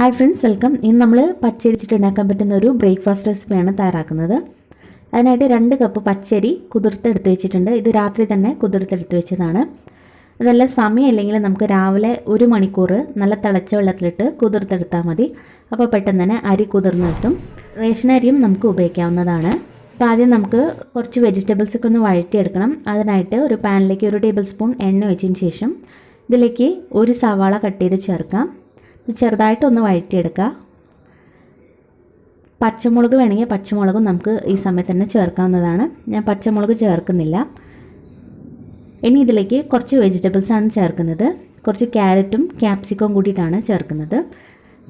Hi friends welcome ഇന്ന് നമ്മൾ പച്ചരിച്ചിട്ട് ഉണ്ടാക്കാൻ പറ്റുന്ന ഒരു ബ്രേക്ക്ഫാസ്റ്റ് റെസിപ്പിയാണ് തയ്യാറാക്കുന്നത്. അതിനായിട്ട് രണ്ട് കപ്പ് പച്ചരി കുതിർത്തെടുത്ത് വെച്ചിട്ടുണ്ട്. ഇത് രാത്രി തന്നെ കുതിർത്തെടുത്ത് വെച്ചതാണ്. അതല്ല സമയമില്ലെങ്കിൽ നമുക്ക് രാവിലെ ഒരു മണിക്കൂർ നല്ല തിളച്ച വെള്ളത്തിലിട്ട് കുതിർത്തെടുത്താൽ മതി. അപ്പോൾ പെട്ടെന്ന് തന്നെ അരി കുതിർന്ന് കിട്ടും. റേഷൻ അരിയും നമുക്ക് ഉപയോഗിക്കാവുന്നതാണ്. അപ്പോൾ ആദ്യം നമുക്ക് കുറച്ച് വെജിറ്റബിൾസ് ഒക്കെ ഒന്ന് വഴറ്റിയെടുക്കണം. അതിനായിട്ട് ഒരു പാനിലേക്ക് ഒരു ടേബിൾ സ്പൂൺ എണ്ണ വെച്ചതിന് ശേഷം ഇതിലേക്ക് ഒരു സവാള കട്ട് ചെയ്ത് ചേർക്കാം. ചെറുതായിട്ടൊന്ന് വഴറ്റിയെടുക്കുക. പച്ചമുളക് വേണമെങ്കിൽ പച്ചമുളകും നമുക്ക് ഈ സമയത്ത് തന്നെ ചേർക്കാവുന്നതാണ്. ഞാൻ പച്ചമുളക് ചേർക്കുന്നില്ല. ഇനി ഇതിലേക്ക് കുറച്ച് വെജിറ്റബിൾസാണ് ചേർക്കുന്നത്. കുറച്ച് ക്യാരറ്റും ക്യാപ്സിക്കവും കൂട്ടിയിട്ടാണ് ചേർക്കുന്നത്.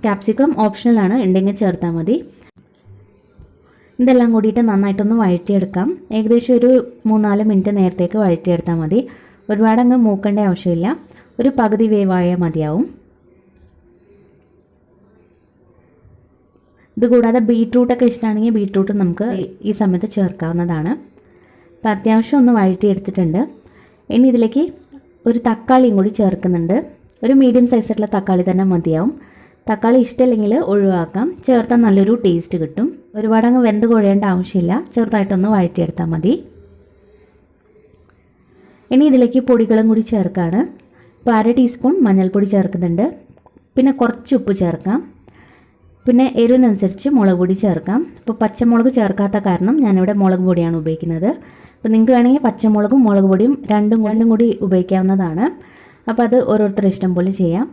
ക്യാപ്സിക്കം ഓപ്ഷണലാണ് ഉണ്ടെങ്കിൽ ചേർത്താൽ മതി. ഇതെല്ലാം കൂടിയിട്ട് നന്നായിട്ടൊന്ന് വഴറ്റിയെടുക്കാം. ഏകദേശം ഒരു മൂന്നാൽ മിനിറ്റ് നേരത്തേക്ക് വഴറ്റിയെടുത്താൽ മതി. ഒരുപാട് അങ്ങ് മൂക്കേണ്ട ആവശ്യമില്ല. ഒരു പകുതി വേവായാൽ മതിയാവും. ഇത് കൂടാതെ ബീട്രൂട്ടൊക്കെ ഇഷ്ടമാണെങ്കിൽ ബീട്രൂട്ട് നമുക്ക് ഈ സമയത്ത് ചേർക്കാവുന്നതാണ്. അപ്പോൾ അത്യാവശ്യം ഒന്ന് വഴറ്റിയെടുത്തിട്ടുണ്ട്. ഇനി ഇതിലേക്ക് ഒരു തക്കാളിയും കൂടി ചേർക്കുന്നുണ്ട്. ഒരു മീഡിയം സൈസായിട്ടുള്ള തക്കാളി തന്നെ മതിയാവും. തക്കാളി ഇഷ്ടമില്ലെങ്കിൽ ഒഴിവാക്കാം. ചേർത്താൽ നല്ലൊരു ടേസ്റ്റ് കിട്ടും. ഒരുപാട് അങ്ങ് വെന്ത് കുഴയേണ്ട ആവശ്യമില്ല. ചെറുതായിട്ടൊന്ന് വഴറ്റിയെടുത്താൽ മതി. ഇനി ഇതിലേക്ക് പൊടികളും കൂടി ചേർക്കാണ്. ഇപ്പോൾ അര ടീസ്പൂൺ മഞ്ഞൾപ്പൊടി ചേർക്കുന്നുണ്ട്. പിന്നെ കുറച്ച് ഉപ്പ് ചേർക്കാം. പിന്നെ എരിവിനനുസരിച്ച് മുളക് പൊടി ചേർക്കാം. ഇപ്പോൾ പച്ചമുളക് ചേർക്കാത്ത കാരണം ഞാനിവിടെ മുളക് പൊടിയാണ് ഉപയോഗിക്കുന്നത്. അപ്പോൾ നിങ്ങൾക്ക് വേണമെങ്കിൽ പച്ചമുളകും മുളക് പൊടിയും രണ്ടും രണ്ടും കൂടി ഉപയോഗിക്കാവുന്നതാണ്. അപ്പോൾ അത് ഓരോരുത്തരുടെ ഇഷ്ടം പോലെ ചെയ്യാം.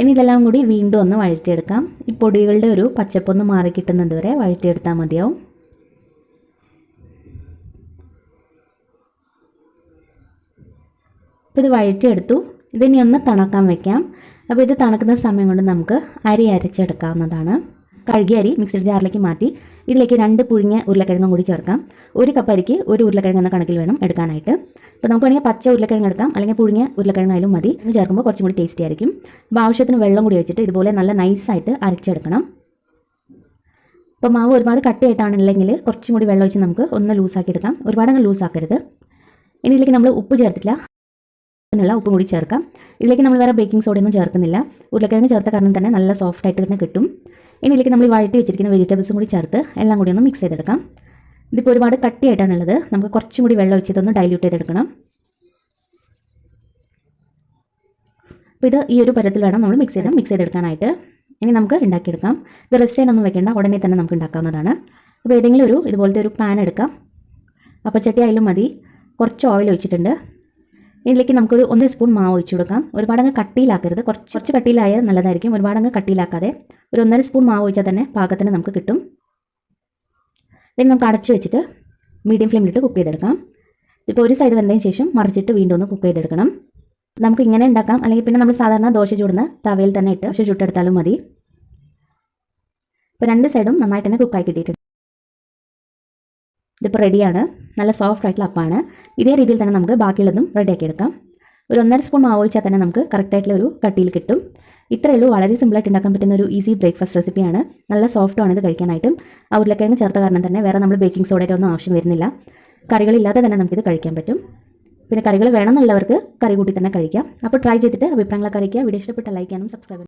ഇനി ഇതെല്ലാം കൂടി വീണ്ടും ഒന്ന് വഴറ്റിയെടുക്കാം. ഈ പൊടികളുടെ ഒരു പച്ചപ്പൊന്ന് മാറി കിട്ടുന്നത് വരെ വഴറ്റിയെടുത്താൽ മതിയാവും. അപ്പോൾ ഇത് വഴറ്റിയെടുത്തു. ഇതിനി ഒന്ന് തണക്കാൻ വെക്കാം. അപ്പോൾ ഇത് തണക്കുന്ന സമയം കൊണ്ട് നമുക്ക് അരി അരച്ചെടുക്കാവുന്നതാണ്. കഴുകിയ അരി മിക്സഡ് ജാറിലേക്ക് മാറ്റി ഇതിലേക്ക് രണ്ട് പുഴുങ്ങിയ ഉരുളക്കിഴങ്ങും കൂടി ചേർക്കാം. ഒരു കപ്പ് അരിക്ക് ഒരു ഉരുളക്കിഴങ്ങ് എന്ന കണക്കിൽ വേണം എടുക്കാനായിട്ട്. അപ്പോൾ നമുക്ക് വേണമെങ്കിൽ പച്ച ഉരുളക്കിഴങ്ങ് എടുക്കാം. അല്ലെങ്കിൽ പുഴുങ്ങിയ ഉരുളക്കിഴങ്ങായാലും മതി. ഇത് ചേർക്കുമ്പോൾ കുറച്ചും കൂടി ടേസ്റ്റി ആയിരിക്കും. അപ്പോൾ ആവശ്യത്തിന് വെള്ളം കൂടി വെച്ചിട്ട് ഇതുപോലെ നല്ല നൈസായിട്ട് അരച്ചെടുക്കണം. അപ്പോൾ മാവ് ഒരുപാട് കട്ടിയായിട്ടാണെന്നുണ്ടെങ്കിൽ കുറച്ചും കൂടി വെള്ളം ഒഴിച്ച് നമുക്ക് ഒന്ന് ലൂസാക്കി എടുക്കാം. ഒരുപാട് അങ്ങ് ലൂസാക്കരുത് ഇനി ഇതിലേക്ക് നമ്മൾ ഉപ്പ് ചേർത്തില്ല അതിനുള്ള ഉപ്പും കൂടി ചേർക്കാം. ഇതിലേക്ക് നമ്മൾ വേറെ ബേക്കിംഗ് സോഡയൊന്നും ചേർക്കുന്നില്ല. ഉരുളക്കിഴങ്ങ് ചേർത്ത കാരണം തന്നെ നല്ല സോഫ്റ്റ് ആയിട്ട് തന്നെ കിട്ടും. ഇനി ഇതിലേക്ക് നമ്മൾ വഴറ്റി വെച്ചിരിക്കുന്ന വെജിറ്റബിൾസും കൂടി ചേർത്ത് എല്ലാം കൂടി ഒന്ന് മിക്സ് ചെയ്തെടുക്കാം. ഇതിപ്പോൾ ഒരുപാട് കട്ടിയായിട്ടാണുള്ളത്. നമുക്ക് കുറച്ചും കൂടി വെള്ളം ഒഴിച്ചതൊന്ന് ഡൈല്യൂട്ട് ചെയ്തെടുക്കണം. അപ്പോൾ ഇത് ഈ ഒരു പരത്തിൽ വേണം നമ്മൾ മിക്സ് ചെയ്ത് മിക്സ് ചെയ്തെടുക്കാനായിട്ട്. ഇനി നമുക്ക് ഉണ്ടാക്കിയെടുക്കാം. ഇത് റെസ്റ്റ് ചെയ്യാനൊന്നും വെക്കേണ്ട. ഉടനെ തന്നെ നമുക്ക് ഉണ്ടാക്കാവുന്നതാണ്. അപ്പോൾ ഏതെങ്കിലും ഒരു ഇതുപോലത്തെ ഒരു പാൻ എടുക്കാം. അപ്പോൾ ചട്ടി ആയാലും മതി. കുറച്ച് ഓയിൽ ഒഴിച്ചിട്ടുണ്ട്. ഇതിലേക്ക് നമുക്കൊരു ഒന്നര സ്പൂൺ മാവ് ഒഴിച്ചു കൊടുക്കാം. ഒരുപാടങ്ങ് കട്ടിയിലാക്കരുത്. കുറച്ച് കുറച്ച് കട്ടിയിലായാൽ നല്ലതായിരിക്കും. ഒരുപാടങ്ങ് കട്ടിയിലാക്കാതെ ഒരു ഒന്നര സ്പൂൺ മാവ് ഒഴിച്ചാൽ തന്നെ പാകത്തിന് നമുക്ക് കിട്ടും. ഇതിന് നമുക്ക് അടച്ചു വെച്ചിട്ട് മീഡിയം ഫ്ലെയിമിലിട്ട് കുക്ക് ചെയ്തെടുക്കാം. ഇപ്പോൾ ഒരു സൈഡ് വന്നതിന് ശേഷം മറിച്ചിട്ട് വീണ്ടും ഒന്ന് കുക്ക് ചെയ്തെടുക്കണം. നമുക്ക് ഇങ്ങനെ ഉണ്ടാക്കാം. അല്ലെങ്കിൽ പിന്നെ നമ്മൾ സാധാരണ ദോശ ചൂടുന്ന തവയിൽ തന്നെ ഇട്ട് ദോശ ചുട്ടെടുത്താലും മതി. ഇപ്പോൾ രണ്ട് സൈഡും നന്നായിട്ട് തന്നെ കുക്കായി കിട്ടിയിട്ടുണ്ട്. ഇതിപ്പോൾ റെഡിയാണ് നല്ല സോഫ്റ്റ് ആയിട്ടുള്ള അപ്പാണ്. ഇതേ രീതിയിൽ തന്നെ നമുക്ക് ബാക്കിയുള്ളതും റെഡിയാക്കി എടുക്കാം. ഒരു ഒന്നര സ്പൂൺ മാവ് ഒഴിച്ചാൽ തന്നെ നമുക്ക് കറക്റ്റായിട്ടുള്ള ഒരു കട്ടിയിൽ കിട്ടും. ഇത്രയേ ഉള്ളൂ. വളരെ സിമ്പിളായിട്ട് ഉണ്ടാക്കാൻ പറ്റുന്ന ഒരു ഈസി ബ്രേക്ക്ഫാസ്റ്റ് റെസിപ്പിയാണ് നല്ല സോഫ്റ്റാണ് ഇത് കഴിക്കാനായിട്ടും. ആ ഉരുളക്കിഴങ്ങ് ചേർത്ത കാരണം തന്നെ വേറെ നമ്മൾ ബേക്കിംഗ് സോഡയുടെ ഒന്നും ആവശ്യം വരുന്നില്ല. കറികളില്ലാതെ തന്നെ നമുക്കിത് കഴിക്കാൻ പറ്റും. പിന്നെ കറികൾ വേണമെന്നുള്ളവർക്ക് കറി കൂട്ടി തന്നെ കഴിക്കാം. അപ്പോൾ ട്രൈ ചെയ്തിട്ട് അഭിപ്രായങ്ങളൊക്കെ അറിയിക്കുക. വീഡിയോ ഇഷ്ടപ്പെട്ട ലൈക്ക് ചെയ്യാനും സബ്സ്ക്രൈബ്